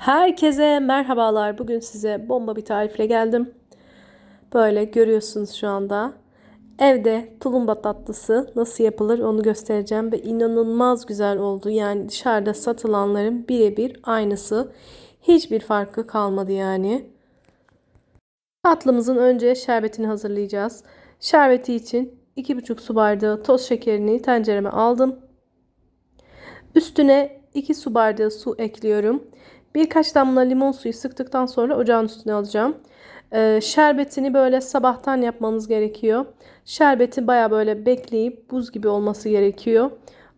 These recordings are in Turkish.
Herkese merhabalar. Bugün size bomba bir tarifle geldim. Böyle görüyorsunuz şu anda. Evde tulumba tatlısı nasıl yapılır onu göstereceğim ve inanılmaz güzel oldu. Yani dışarıda satılanların birebir aynısı. Hiçbir farkı kalmadı yani. Tatlımızın önce şerbetini hazırlayacağız. Şerbeti için 2,5 su bardağı toz şekerini tencereme aldım. Üstüne 2 su bardağı su ekliyorum. Birkaç damla limon suyu sıktıktan sonra ocağın üstüne alacağım. Ee, şerbetini böyle sabahtan yapmanız gerekiyor. Şerbeti baya böyle bekleyip buz gibi olması gerekiyor.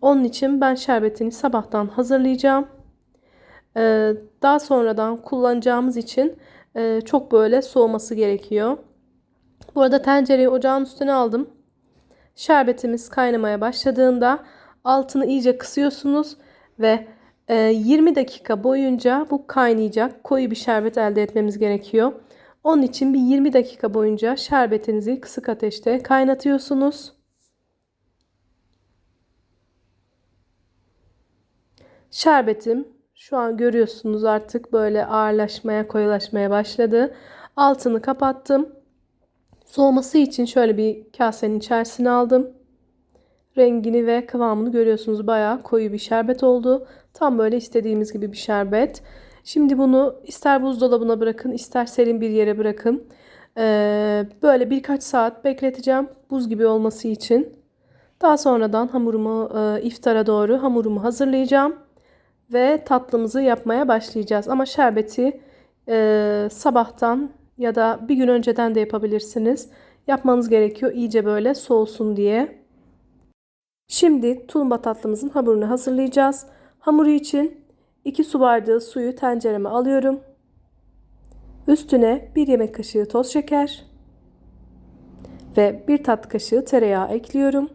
Onun için ben şerbetini sabahtan hazırlayacağım. Ee, daha sonradan kullanacağımız için e, çok böyle soğuması gerekiyor. Bu arada tencereyi ocağın üstüne aldım. Şerbetimiz kaynamaya başladığında altını iyice kısıyorsunuz ve 20 ee, dakika boyunca bu kaynayacak koyu bir şerbet elde etmemiz gerekiyor. Onun için bir 20 dakika boyunca şerbetinizi kısık ateşte kaynatıyorsunuz. Şerbetim şu an görüyorsunuz artık böyle ağırlaşmaya, koyulaşmaya başladı. Altını kapattım. Soğuması için şöyle bir kasenin içerisine aldım. Rengini ve kıvamını görüyorsunuz. Bayağı koyu bir şerbet oldu. Tam böyle istediğimiz gibi bir şerbet. Şimdi bunu ister buzdolabına bırakın ister serin bir yere bırakın. Ee, böyle birkaç saat bekleteceğim buz gibi olması için. Daha sonradan hamurumu e, iftara doğru hamurumu hazırlayacağım. Ve tatlımızı yapmaya başlayacağız. Ama şerbeti e, sabahtan ya da bir gün önceden de yapabilirsiniz. Yapmanız gerekiyor iyice böyle soğusun diye. Şimdi tulumba tatlımızın hamurunu hazırlayacağız. Hamuru için 2 su bardağı suyu tencereme alıyorum. Üstüne 1 yemek kaşığı toz şeker ve 1 tat kaşığı tereyağı ekliyorum.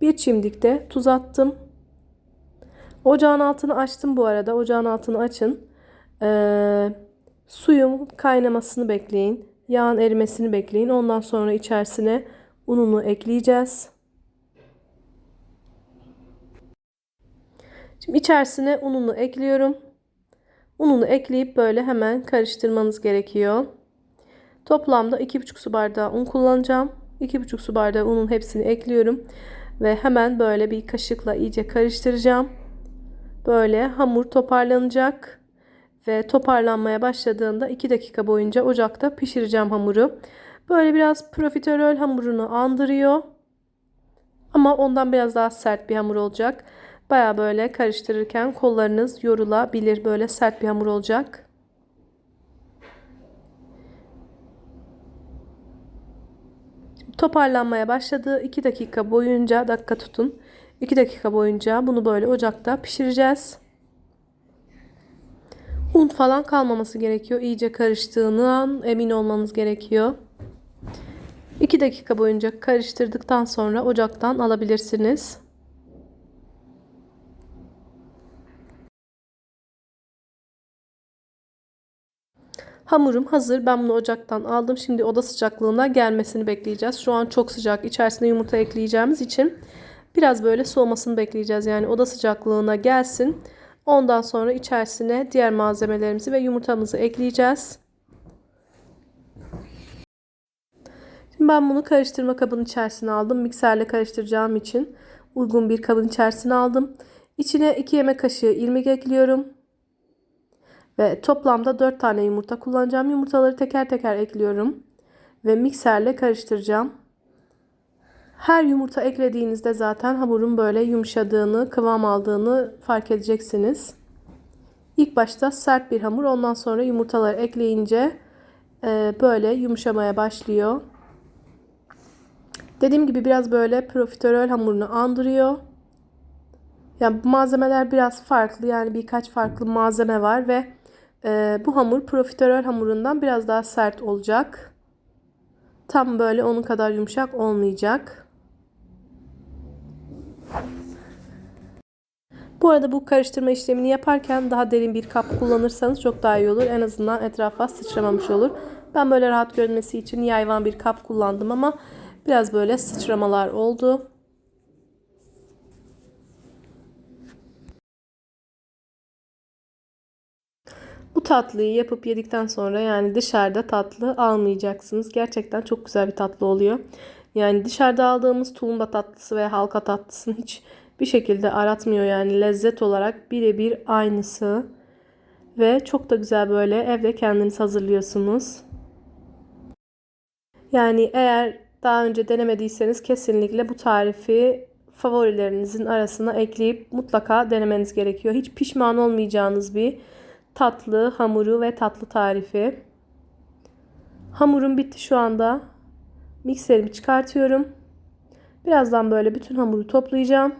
1 çimdik de tuz attım. Ocağın altını açtım bu arada. Ocağın altını açın. Ee, suyun kaynamasını bekleyin. Yağın erimesini bekleyin. Ondan sonra içerisine ununu ekleyeceğiz. Şimdi içerisine ununu ekliyorum. Ununu ekleyip böyle hemen karıştırmanız gerekiyor. Toplamda 2,5 su bardağı un kullanacağım. 2,5 su bardağı unun hepsini ekliyorum. Ve hemen böyle bir kaşıkla iyice karıştıracağım. Böyle hamur toparlanacak. Ve toparlanmaya başladığında 2 dakika boyunca ocakta pişireceğim hamuru. Böyle biraz profiterol hamurunu andırıyor. Ama ondan biraz daha sert bir hamur olacak. Baya böyle karıştırırken kollarınız yorulabilir. Böyle sert bir hamur olacak. Toparlanmaya başladı. 2 dakika boyunca dakika tutun. 2 dakika boyunca bunu böyle ocakta pişireceğiz. Un falan kalmaması gerekiyor. İyice karıştığından emin olmanız gerekiyor. 2 dakika boyunca karıştırdıktan sonra ocaktan alabilirsiniz. Hamurum hazır. Ben bunu ocaktan aldım. Şimdi oda sıcaklığına gelmesini bekleyeceğiz. Şu an çok sıcak. İçerisine yumurta ekleyeceğimiz için biraz böyle soğumasını bekleyeceğiz. Yani oda sıcaklığına gelsin. Ondan sonra içerisine diğer malzemelerimizi ve yumurtamızı ekleyeceğiz. Şimdi ben bunu karıştırma kabının içerisine aldım. Mikserle karıştıracağım için uygun bir kabın içerisine aldım. İçine 2 yemek kaşığı irmik ekliyorum. Ve toplamda 4 tane yumurta kullanacağım. Yumurtaları teker teker ekliyorum. Ve mikserle karıştıracağım. Her yumurta eklediğinizde zaten hamurun böyle yumuşadığını, kıvam aldığını fark edeceksiniz. İlk başta sert bir hamur ondan sonra yumurtaları ekleyince e, böyle yumuşamaya başlıyor. Dediğim gibi biraz böyle profiterol hamurunu andırıyor. Yani malzemeler biraz farklı yani birkaç farklı malzeme var ve ee, bu hamur profiterol hamurundan biraz daha sert olacak. Tam böyle onun kadar yumuşak olmayacak. Bu arada bu karıştırma işlemini yaparken daha derin bir kap kullanırsanız çok daha iyi olur. En azından etrafa sıçramamış olur. Ben böyle rahat görünmesi için yayvan bir kap kullandım ama biraz böyle sıçramalar oldu. Bu tatlıyı yapıp yedikten sonra yani dışarıda tatlı almayacaksınız. Gerçekten çok güzel bir tatlı oluyor. Yani dışarıda aldığımız tulumba tatlısı veya halka tatlısını hiç bir şekilde aratmıyor yani lezzet olarak birebir aynısı. Ve çok da güzel böyle evde kendiniz hazırlıyorsunuz. Yani eğer daha önce denemediyseniz kesinlikle bu tarifi favorilerinizin arasına ekleyip mutlaka denemeniz gerekiyor. Hiç pişman olmayacağınız bir tatlı hamuru ve tatlı tarifi. Hamurum bitti şu anda. Mikserimi çıkartıyorum. Birazdan böyle bütün hamuru toplayacağım.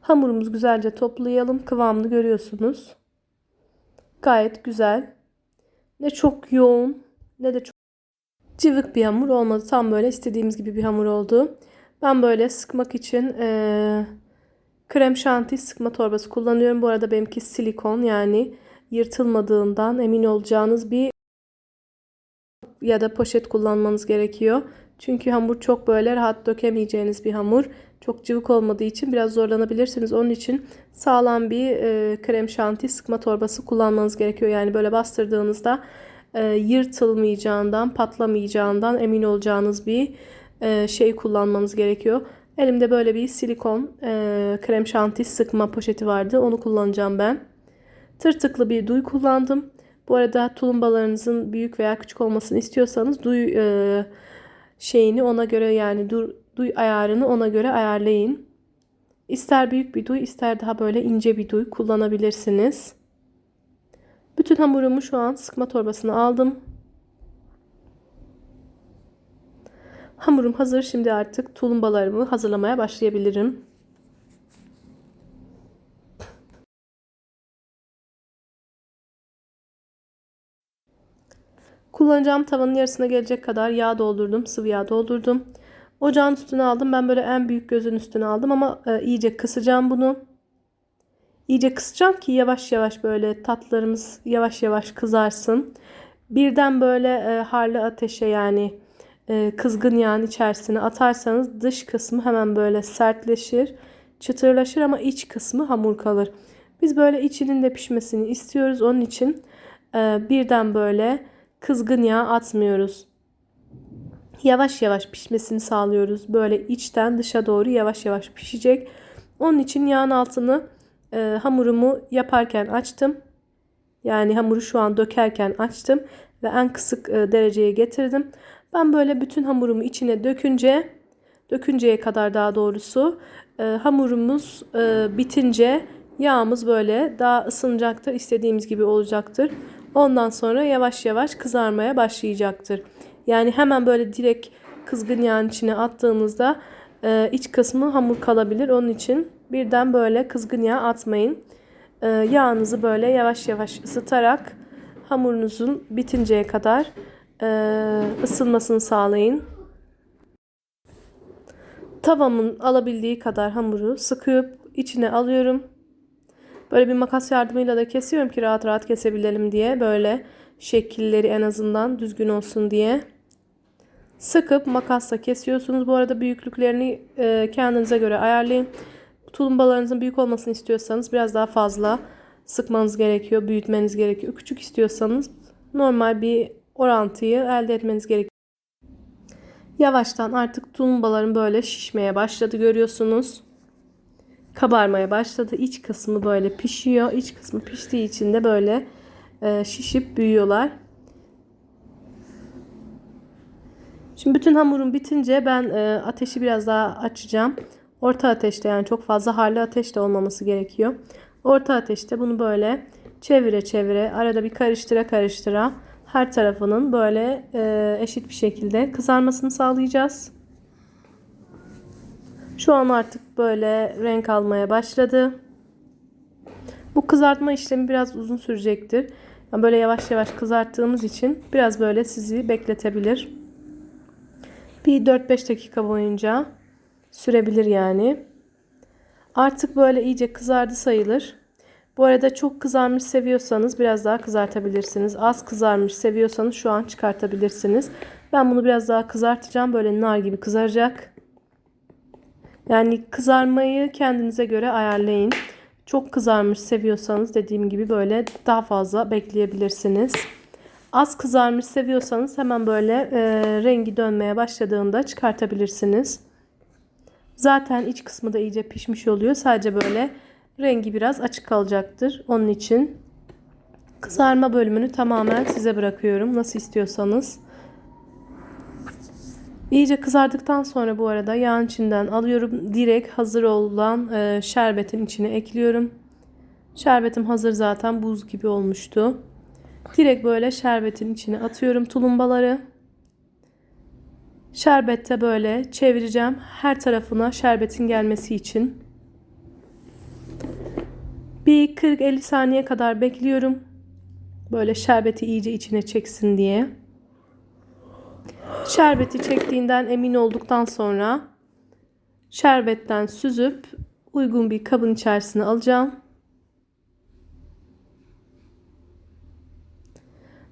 Hamurumuzu güzelce toplayalım. Kıvamını görüyorsunuz. Gayet güzel. Ne çok yoğun ne de çok cıvık bir hamur olmadı. Tam böyle istediğimiz gibi bir hamur oldu. Ben böyle sıkmak için e, krem şanti sıkma torbası kullanıyorum. Bu arada benimki silikon yani yırtılmadığından emin olacağınız bir ya da poşet kullanmanız gerekiyor. Çünkü hamur çok böyle rahat dökemeyeceğiniz bir hamur. Çok cıvık olmadığı için biraz zorlanabilirsiniz. Onun için sağlam bir e, krem şanti sıkma torbası kullanmanız gerekiyor. Yani böyle bastırdığınızda e, yırtılmayacağından, patlamayacağından emin olacağınız bir e, şey kullanmanız gerekiyor. Elimde böyle bir silikon e, krem şanti sıkma poşeti vardı. Onu kullanacağım ben. Tırtıklı bir duy kullandım. Bu arada tulumbalarınızın büyük veya küçük olmasını istiyorsanız duy e, şeyini ona göre yani dur, duy ayarını ona göre ayarlayın. İster büyük bir duy ister daha böyle ince bir duy kullanabilirsiniz. Bütün hamurumu şu an sıkma torbasına aldım. Hamurum hazır. Şimdi artık tulumbalarımı hazırlamaya başlayabilirim. Kullanacağım tavanın yarısına gelecek kadar yağ doldurdum. Sıvı yağ doldurdum. Ocağın üstüne aldım. Ben böyle en büyük gözün üstüne aldım ama e, iyice kısacağım bunu. İyice kısacağım ki yavaş yavaş böyle tatlarımız yavaş yavaş kızarsın. Birden böyle e, harlı ateşe yani kızgın yağın içerisine atarsanız dış kısmı hemen böyle sertleşir, çıtırlaşır ama iç kısmı hamur kalır. Biz böyle içinin de pişmesini istiyoruz. Onun için e, birden böyle kızgın yağ atmıyoruz. Yavaş yavaş pişmesini sağlıyoruz. Böyle içten dışa doğru yavaş yavaş pişecek. Onun için yağın altını e, hamurumu yaparken açtım. Yani hamuru şu an dökerken açtım ve en kısık e, dereceye getirdim. Ben böyle bütün hamurumu içine dökünce, dökünceye kadar daha doğrusu e, hamurumuz e, bitince yağımız böyle daha ısınacaktır. istediğimiz gibi olacaktır. Ondan sonra yavaş yavaş kızarmaya başlayacaktır. Yani hemen böyle direkt kızgın yağın içine attığımızda e, iç kısmı hamur kalabilir. Onun için birden böyle kızgın yağ atmayın. E, yağınızı böyle yavaş yavaş ısıtarak hamurunuzun bitinceye kadar ısınmasını sağlayın. Tavamın alabildiği kadar hamuru sıkıp içine alıyorum. Böyle bir makas yardımıyla da kesiyorum ki rahat rahat kesebilelim diye. Böyle şekilleri en azından düzgün olsun diye. Sıkıp makasla kesiyorsunuz. Bu arada büyüklüklerini e, kendinize göre ayarlayın. Tulumbalarınızın büyük olmasını istiyorsanız biraz daha fazla sıkmanız gerekiyor, büyütmeniz gerekiyor. Küçük istiyorsanız normal bir orantıyı elde etmeniz gerekiyor. Yavaştan artık tulumbaların böyle şişmeye başladı görüyorsunuz. Kabarmaya başladı. İç kısmı böyle pişiyor. İç kısmı piştiği için de böyle e, şişip büyüyorlar. Şimdi bütün hamurum bitince ben e, ateşi biraz daha açacağım. Orta ateşte yani çok fazla harlı ateşte olmaması gerekiyor. Orta ateşte bunu böyle çevire çevire arada bir karıştıra karıştıra her tarafının böyle e, eşit bir şekilde kızarmasını sağlayacağız. Şu an artık böyle renk almaya başladı. Bu kızartma işlemi biraz uzun sürecektir. Yani böyle yavaş yavaş kızarttığımız için biraz böyle sizi bekletebilir. Bir 4-5 dakika boyunca sürebilir yani. Artık böyle iyice kızardı sayılır. Bu arada çok kızarmış seviyorsanız biraz daha kızartabilirsiniz. Az kızarmış seviyorsanız şu an çıkartabilirsiniz. Ben bunu biraz daha kızartacağım. Böyle nar gibi kızaracak. Yani kızarmayı kendinize göre ayarlayın. Çok kızarmış seviyorsanız dediğim gibi böyle daha fazla bekleyebilirsiniz. Az kızarmış seviyorsanız hemen böyle e, rengi dönmeye başladığında çıkartabilirsiniz. Zaten iç kısmı da iyice pişmiş oluyor. Sadece böyle rengi biraz açık kalacaktır. Onun için kızarma bölümünü tamamen size bırakıyorum. Nasıl istiyorsanız. İyice kızardıktan sonra bu arada yağın içinden alıyorum. Direkt hazır olan e, şerbetin içine ekliyorum. Şerbetim hazır zaten buz gibi olmuştu. Direkt böyle şerbetin içine atıyorum tulumbaları. Şerbette böyle çevireceğim. Her tarafına şerbetin gelmesi için. Bir 40-50 saniye kadar bekliyorum. Böyle şerbeti iyice içine çeksin diye. Şerbeti çektiğinden emin olduktan sonra şerbetten süzüp uygun bir kabın içerisine alacağım.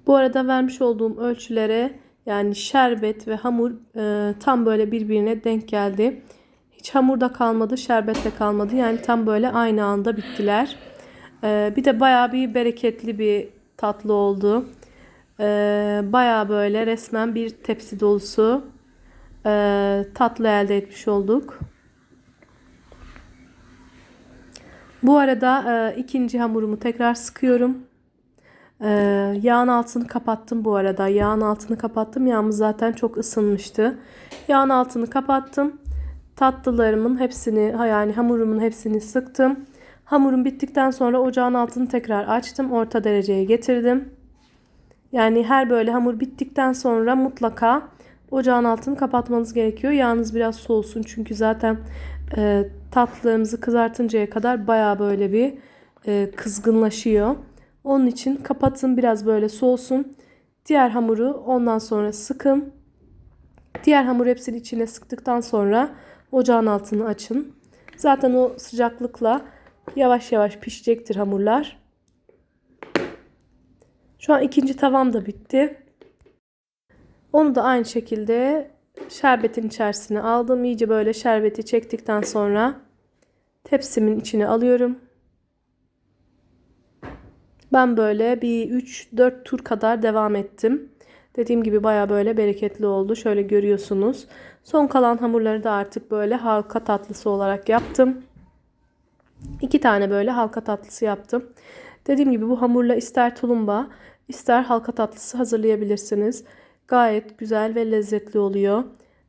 Bu arada vermiş olduğum ölçülere yani şerbet ve hamur e, tam böyle birbirine denk geldi. Hiç hamurda kalmadı, şerbette kalmadı. Yani tam böyle aynı anda bittiler. E, bir de bayağı bir bereketli bir tatlı oldu. E, bayağı böyle resmen bir tepsi dolusu e, tatlı elde etmiş olduk. Bu arada e, ikinci hamurumu tekrar sıkıyorum. Ee, yağın altını kapattım bu arada. Yağın altını kapattım. Yağımız zaten çok ısınmıştı. Yağın altını kapattım. Tatlılarımın hepsini yani hamurumun hepsini sıktım. Hamurum bittikten sonra ocağın altını tekrar açtım. Orta dereceye getirdim. Yani her böyle hamur bittikten sonra mutlaka ocağın altını kapatmanız gerekiyor. Yağınız biraz soğusun çünkü zaten e, tatlılarımızı kızartıncaya kadar baya böyle bir e, kızgınlaşıyor. Onun için kapatın biraz böyle soğusun. Diğer hamuru ondan sonra sıkın. Diğer hamur hepsini içine sıktıktan sonra ocağın altını açın. Zaten o sıcaklıkla yavaş yavaş pişecektir hamurlar. Şu an ikinci tavam da bitti. Onu da aynı şekilde şerbetin içerisine aldım. İyice böyle şerbeti çektikten sonra tepsimin içine alıyorum. Ben böyle bir 3-4 tur kadar devam ettim. Dediğim gibi baya böyle bereketli oldu. Şöyle görüyorsunuz. Son kalan hamurları da artık böyle halka tatlısı olarak yaptım. İki tane böyle halka tatlısı yaptım. Dediğim gibi bu hamurla ister tulumba ister halka tatlısı hazırlayabilirsiniz. Gayet güzel ve lezzetli oluyor.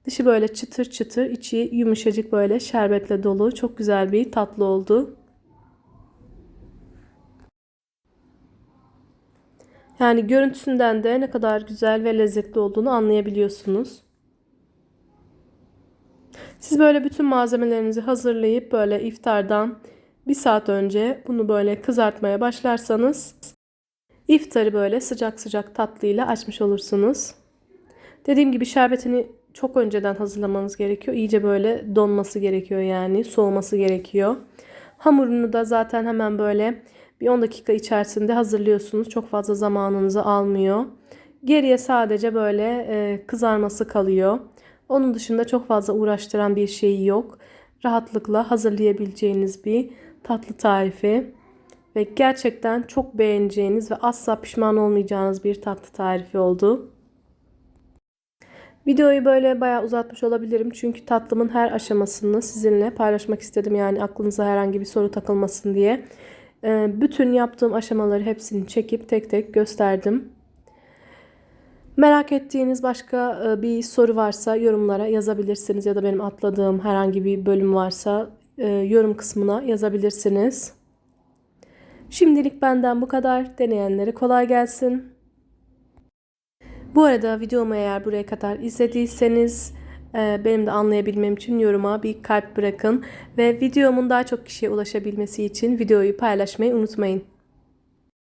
Dışı böyle çıtır çıtır, içi yumuşacık böyle şerbetle dolu. Çok güzel bir tatlı oldu. Yani görüntüsünden de ne kadar güzel ve lezzetli olduğunu anlayabiliyorsunuz. Siz böyle bütün malzemelerinizi hazırlayıp böyle iftardan bir saat önce bunu böyle kızartmaya başlarsanız iftarı böyle sıcak sıcak tatlıyla açmış olursunuz. Dediğim gibi şerbetini çok önceden hazırlamanız gerekiyor. İyice böyle donması gerekiyor yani soğuması gerekiyor. Hamurunu da zaten hemen böyle bir 10 dakika içerisinde hazırlıyorsunuz. Çok fazla zamanınızı almıyor. Geriye sadece böyle kızarması kalıyor. Onun dışında çok fazla uğraştıran bir şey yok. Rahatlıkla hazırlayabileceğiniz bir tatlı tarifi. Ve gerçekten çok beğeneceğiniz ve asla pişman olmayacağınız bir tatlı tarifi oldu. Videoyu böyle bayağı uzatmış olabilirim. Çünkü tatlımın her aşamasını sizinle paylaşmak istedim. Yani aklınıza herhangi bir soru takılmasın diye. Ee, bütün yaptığım aşamaları hepsini çekip tek tek gösterdim. Merak ettiğiniz başka e, bir soru varsa yorumlara yazabilirsiniz ya da benim atladığım herhangi bir bölüm varsa e, yorum kısmına yazabilirsiniz. Şimdilik benden bu kadar. Deneyenlere kolay gelsin. Bu arada videomu eğer buraya kadar izlediyseniz ee, benim de anlayabilmem için yoruma bir kalp bırakın ve videomun daha çok kişiye ulaşabilmesi için videoyu paylaşmayı unutmayın.